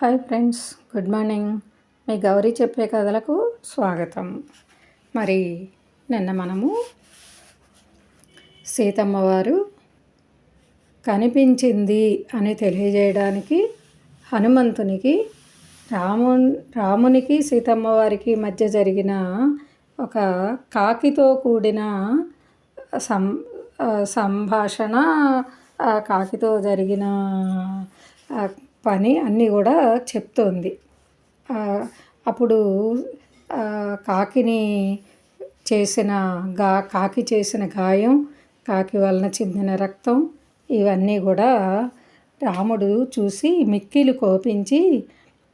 Hi friends good morning. మీ గౌరీ చెప్పే కథలకు స్వాగతం. మరి నిన్న మనము సీతమ్మ వారు కనిపించింది అని తెలియజేయడానికి హనుమంతునికి రాము రామునికి సీతమ్మ వారికి మధ్య జరిగిన ఒక కాకితో కూడిన సం సంభాషణ కాకితో జరిగిన పని అన్నీ కూడా చెప్తోంది. అప్పుడు కాకిని చేసిన గా కాకి చేసిన గాయం కాకి వలన చెందిన రక్తం ఇవన్నీ కూడా రాముడు చూసి మిక్కిలు కోపించి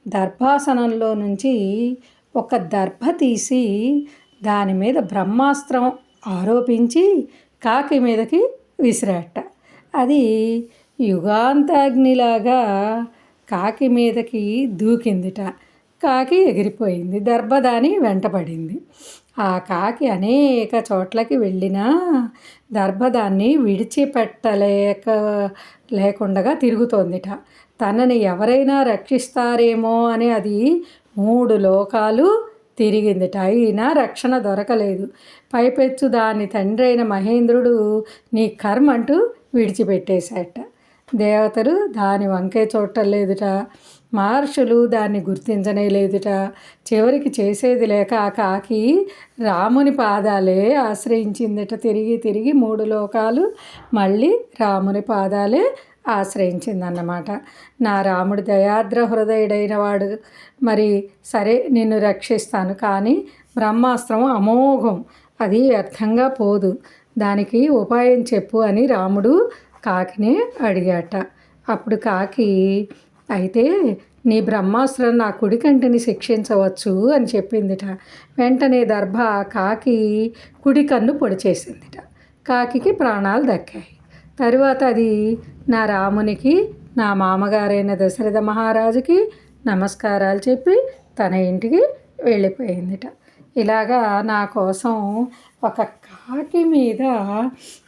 దర్భాసనంలో నుంచి ఒక దర్భ తీసి దాని మీద బ్రహ్మాస్త్రం ఆరోపించి కాకి మీదకి విసిరాట అది యుగాంతాగ్నిలాగా కాకి మీదకి దూకిందిట. కాకి ఎగిరిపోయింది. దర్భదాని వెంటపడింది. ఆ కాకి అనేక చోట్లకి వెళ్ళినా దర్భదాన్ని విడిచిపెట్టలేక లేకుండా తిరుగుతోందిట. తనని ఎవరైనా రక్షిస్తారేమో అని అది మూడు లోకాలు తిరిగిందిట. అయినా రక్షణ దొరకలేదు. పైపెచ్చు దాని తండ్రి అయిన మహేంద్రుడు నీ కర్మ అంటూ విడిచిపెట్టేశాట. దేవతలు దాని వంకే చూడటం మహర్షులు దాన్ని గుర్తించనే లేదుట. చివరికి చేసేది లేక ఆ కాకి రాముని పాదాలే ఆశ్రయించిందట. తిరిగి తిరిగి మూడు లోకాలు మళ్ళీ రాముని పాదాలే ఆశ్రయించిందన్నమాట. నా రాముడు దయాద్ర హృదయుడైన వాడు. మరి సరే నిన్ను రక్షిస్తాను. కానీ బ్రహ్మాస్త్రం అమోఘం. అది వ్యర్థంగా పోదు. దానికి ఉపాయం చెప్పు అని రాముడు కాకిని అడిగాట. అప్పుడు కాకి అయితే నీ బ్రహ్మాస్త్రం నా కుడి కంటిని శిక్షించవచ్చు అని చెప్పిందిట. వెంటనే దర్భ కాకి కుడి కన్ను పొడిచేసిందిట కాకికి ప్రాణాలు దక్కాయి. తరువాత అది నా రామునికి నా మామగారైన దశరథ మహారాజుకి నమస్కారాలు చెప్పి తన ఇంటికి వెళ్ళిపోయిందిట. ఇలాగా నా కోసం ఒక కాకి మీద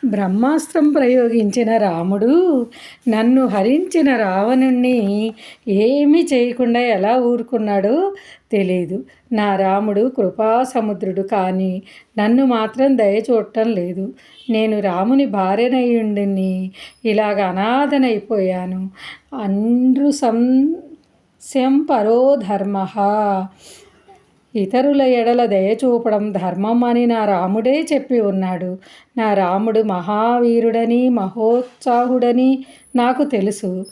బ్రహ్మాస్త్రం ప్రయోగించిన రాముడు నన్ను హరించిన రావణుణ్ణి ఏమీ చేయకుండా ఎలా ఊరుకున్నాడో తెలియదు నా రాముడు కృపాసముద్రుడు కానీ నన్ను మాత్రం దయ చూడటం లేదు. నేను రాముని భార్యనయ్యుండిని ఇలాగ అనాథనైపోయాను. అండ్రు సంశం పరో ధర్మ. ఇతరుల ఎడల దయ చూపడం ధర్మం అని నా రాముడే చెప్పి ఉన్నాడు. నా రాముడు మహావీరుడని మహోత్సాహుడని నాకు తెలుసు.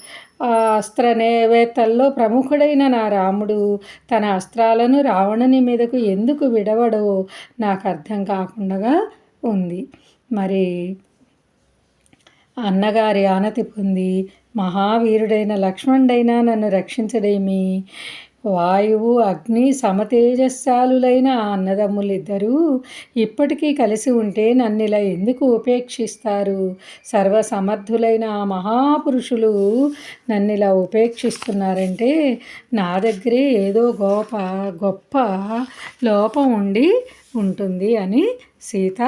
అస్త్ర నేవేత్తల్లో ప్రముఖుడైన నా రాముడు తన అస్త్రాలను రావణుని మీదకు ఎందుకు విడవడో నాకు అర్థం కాకుండా ఉంది. మరి అన్నగారి ఆనతి పొంది మహావీరుడైన లక్ష్మణుడైనా నన్ను రక్షించడేమి వాయువు అగ్ని సమతేజస్సాలులైన అన్నదమ్ములిద్దరూ ఇప్పటికీ కలిసి ఉంటే నన్నిలా ఎందుకు ఉపేక్షిస్తారు? సర్వసమర్థులైన ఆ మహాపురుషులు నన్నిలా ఉపేక్షిస్తున్నారంటే నా దగ్గరే ఏదో గోప గొప్ప లోపం ఉండి ఉంటుంది అని సీత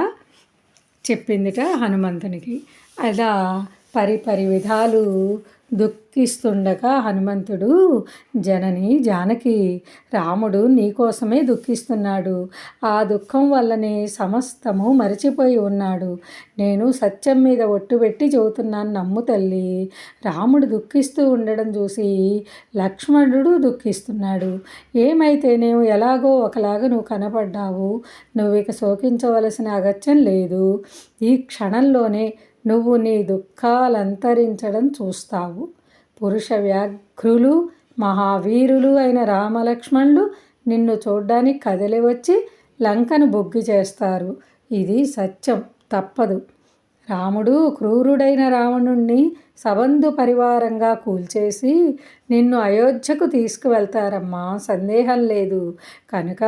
చెప్పిందిట హనుమంతునికి. అలా పరిపరి విధాలు దుఃఖిస్తుండగా హనుమంతుడు జనని జానకి రాముడు నీకోసమే దుఃఖిస్తున్నాడు. ఆ దుఃఖం వల్లనే సమస్తము మరిచిపోయి ఉన్నాడు. నేను సత్యం మీద ఒట్టుబెట్టి చెబుతున్నాను నమ్ము తల్లి. రాముడు దుఃఖిస్తూ ఉండడం చూసి లక్ష్మణుడు దుఃఖిస్తున్నాడు. ఏమైతే నేను ఎలాగో ఒకలాగా నువ్వు కనపడ్డావు నువ్వు ఇక శోకించవలసిన అగత్యం లేదు. ఈ క్షణంలోనే నువ్వు నీ దుఃఖాలంతరించడం చూస్తావు. పురుష వ్యాఘ్రులు మహావీరులు అయిన రామలక్ష్మణులు నిన్ను చూడ్డానికి కదిలి వచ్చి లంకను బొగ్గి చేస్తారు. ఇది సత్యం తప్పదు. రాముడు క్రూరుడైన రావణుణ్ణి సబంధు పరివారంగా కూల్చేసి నిన్ను అయోధ్యకు తీసుకువెళ్తారమ్మా సందేహం లేదు. కనుక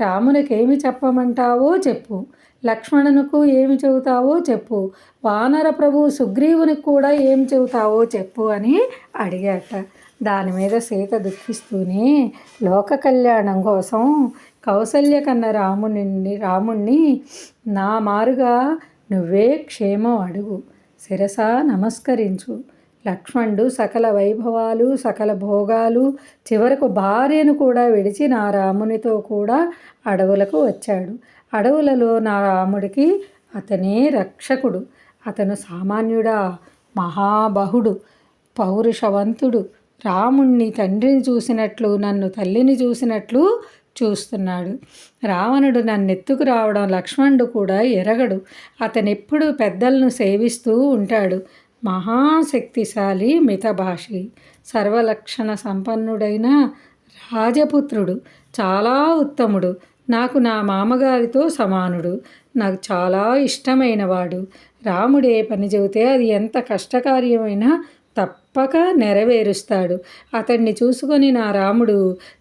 రామునికేమి చెప్పమంటావో చెప్పు. లక్ష్మణునకు ఏమి చెబుతావో చెప్పు. వానర ప్రభు సుగ్రీవునికి కూడా ఏం చెబుతావో చెప్పు అని అడిగాట. దాని మీద సీత దుఃఖిస్తూనే లోక కళ్యాణం కోసం కౌసల్య కన్న రాముని రాముణ్ణి నా మారుగా నువ్వే క్షేమం అడుగు శిరస నమస్కరించు. లక్ష్మణుడు సకల వైభవాలు సకల భోగాలు చివరకు భార్యను కూడా విడిచి నా రామునితో కూడా అడవులకు వచ్చాడు. అడవులలో నా రాముడికి అతనే రక్షకుడు. అతను సామాన్యుడా మహాబహుడు పౌరుషవంతుడు. రాముణ్ణి తండ్రిని చూసినట్లు నన్ను తల్లిని చూసినట్లు చూస్తున్నాడు. రావణుడు నన్నెత్తుకు రావడం లక్ష్మణుడు కూడా ఎరగడు. అతనెప్పుడు పెద్దలను సేవిస్తూ ఉంటాడు. మహాశక్తిశాలి మితభాషి సర్వలక్షణ సంపన్నుడైన రాజపుత్రుడు చాలా ఉత్తముడు. నాకు నా మామగారితో సమానుడు. నాకు చాలా ఇష్టమైనవాడు. రాముడే పని చెబితే అది ఎంత కష్టకార్యమైనా తప్పక నెరవేరుస్తాడు. అతన్ని చూసుకొని నా రాముడు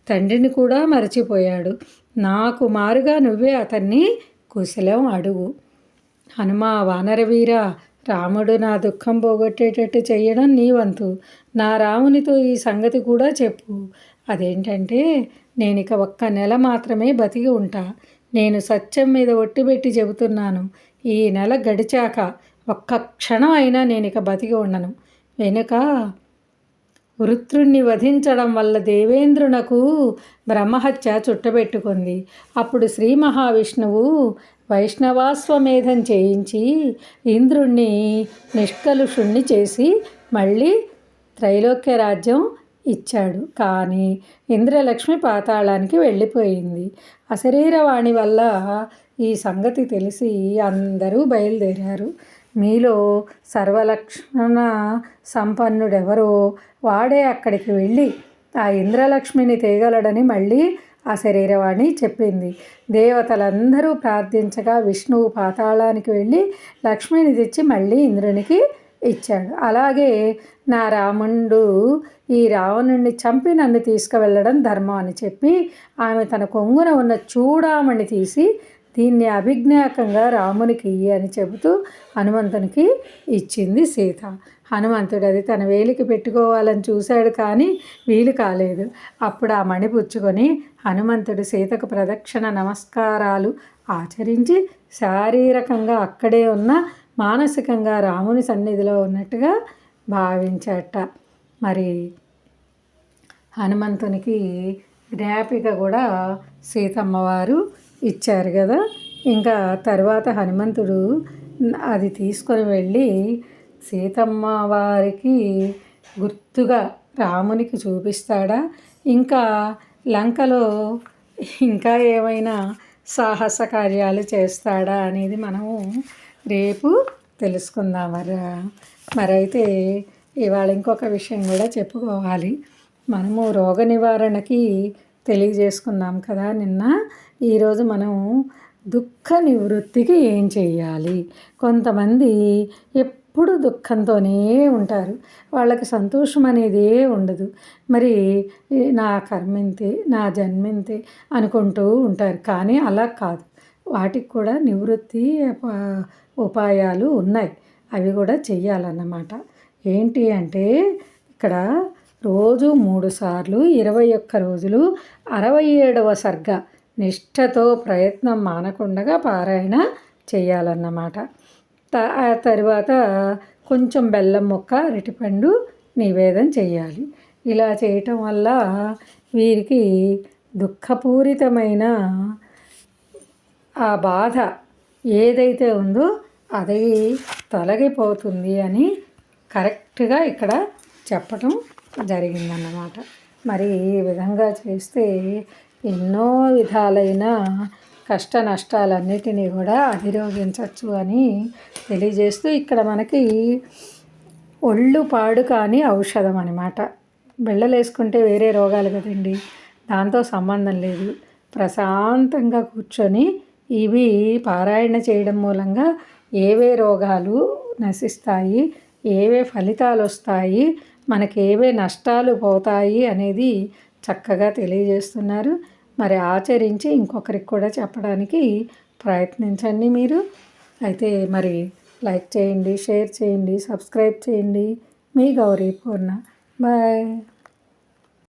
తండ్రిని కూడా మరచిపోయాడు. నాకు మారుగా నువ్వే అతన్ని కుశలం అడుగు. హనుమా వానరవీర రాముడు నా దుఃఖం పోగొట్టేటట్టు చేయడం నీ వంతు. నా రామునితో ఈ సంగతి కూడా చెప్పు. అదేంటంటే నేను ఇక ఒక్క నెల మాత్రమే బతికి ఉంటా. నేను సత్యం మీద ఒట్టిపెట్టి చెబుతున్నాను. ఈ నెల గడిచాక ఒక్క క్షణం అయినా నేను ఇక బతికి ఉండను. వెనుక వృత్రుణ్ణి వధించడం వల్ల దేవేంద్రునకు బ్రహ్మహత్య చుట్టబెట్టుకుంది. అప్పుడు శ్రీ మహావిష్ణువు వైష్ణవాశ్వమేధం చేయించి ఇంద్రుణ్ణి నిష్కలుషుణ్ణి చేసి మళ్ళీ త్రైలోక్య రాజ్యం ఇచ్చాడు. కానీ ఇంద్రలక్ష్మి పాతాళానికి వెళ్ళిపోయింది. అశరీరవాణి వల్ల ఈ సంగతి తెలిసి అందరూ బయలుదేరారు. మీలో సర్వలక్షణ సంపన్నుడెవరో వాడే అక్కడికి వెళ్ళి ఆ ఇంద్రలక్ష్మిని తేగలడని మళ్ళీ ఆ శరీరవాణి చెప్పింది. దేవతలందరూ ప్రార్థించగా విష్ణువు పాతాళానికి వెళ్ళి లక్ష్మిని తెచ్చి మళ్ళీ ఇంద్రునికి ఇచ్చాడు. అలాగే నా రాముడు ఈ రావణుణ్ణి చంపి నన్ను తీసుకువెళ్ళడం ధర్మం అని చెప్పి ఆమె తన కొంగున ఉన్న చూడామణి తీసి దీన్ని అభిజ్ఞాకంగా రామునికి అని చెబుతూ హనుమంతునికి ఇచ్చింది సీత. హనుమంతుడు అది తన వేలికి పెట్టుకోవాలని చూశాడు కానీ వీలు కాలేదు. అప్పుడు ఆ మణి పుచ్చుకొని హనుమంతుడు సీతకు ప్రదక్షిణ నమస్కారాలు ఆచరించి శారీరకంగా అక్కడే ఉన్న మానసికంగా రాముని సన్నిధిలో ఉన్నట్టుగా భావించట. మరి హనుమంతునికి జ్ఞాపిక కూడా సీతమ్మవారు ఇచ్చారు కదా. ఇంకా తర్వాత హనుమంతుడు అది తీసుకొని వెళ్ళి సీతమ్మ వారికి గుర్తుగా రామునికి చూపిస్తాడా. ఇంకా లంకలో ఇంకా ఏమైనా సాహస కార్యాలు చేస్తాడా అనేది మనము రేపు తెలుసుకుందాం మరి మరైతే ఇవాళ ఇంకొక విషయం కూడా చెప్పుకోవాలి. మనము రోగ నివారణకి తెలియజేసుకున్నాం కదా నిన్న. ఈరోజు మనం దుఃఖ నివృత్తికి ఏం చేయాలి కొంతమంది ఎప్పుడు దుఃఖంతోనే ఉంటారు. వాళ్ళకి సంతోషం అనేదే ఉండదు. మరి నా కర్మింతే నా జన్మింతే అనుకుంటూ ఉంటారు. కానీ అలా కాదు. వాటికి కూడా నివృత్తి ఉపాయాలు ఉన్నాయి. అవి కూడా చెయ్యాలన్నమాట. ఏంటి అంటే ఇక్కడ రోజు మూడు సార్లు ఇరవై ఒక్క రోజులు అరవై ఏడవ సర్గ నిష్ఠతో ప్రయత్నం మానకుండా పారాయణ చేయాలన్నమాట. ఆ తర్వాత కొంచెం బెల్లం ముక్క అరటిపండు నివేదం చేయాలి. ఇలా చేయటం వల్ల వీరికి దుఃఖపూరితమైన ఆ బాధ ఏదైతే ఉందో అది తొలగిపోతుంది అని కరెక్ట్గా ఇక్కడ చెప్పటం జరిగిందన్నమాట. మరి ఈ విధంగా చేస్తే ఎన్నో విధాలైన కష్ట నష్టాలన్నిటినీ కూడా అధిరోగించవచ్చు అని తెలియజేస్తూ ఇక్కడ మనకి ఒళ్ళు పాడు కాని ఔషధం అనమాట బిళ్ళలేసుకుంటే వేరే రోగాలు కదండి. దాంతో సంబంధం లేదు. ప్రశాంతంగా కూర్చొని ఇవి పారాయణ చేయడం మూలంగా ఏవే రోగాలు నశిస్తాయి ఏవే ఫలితాలు వస్తాయి మనకి ఏవే నష్టాలు పోతాయి అనేది చక్కగా తెలియజేస్తున్నారు. మరి ఆచరించి ఇంకొకరికి కూడా చెప్పడానికి ప్రయత్నించండి మీరు. అయితే మరి లైక్ చేయండి షేర్ చేయండి సబ్స్క్రైబ్ చేయండి. మీ గౌరీ పూర్ణ. బాయ్.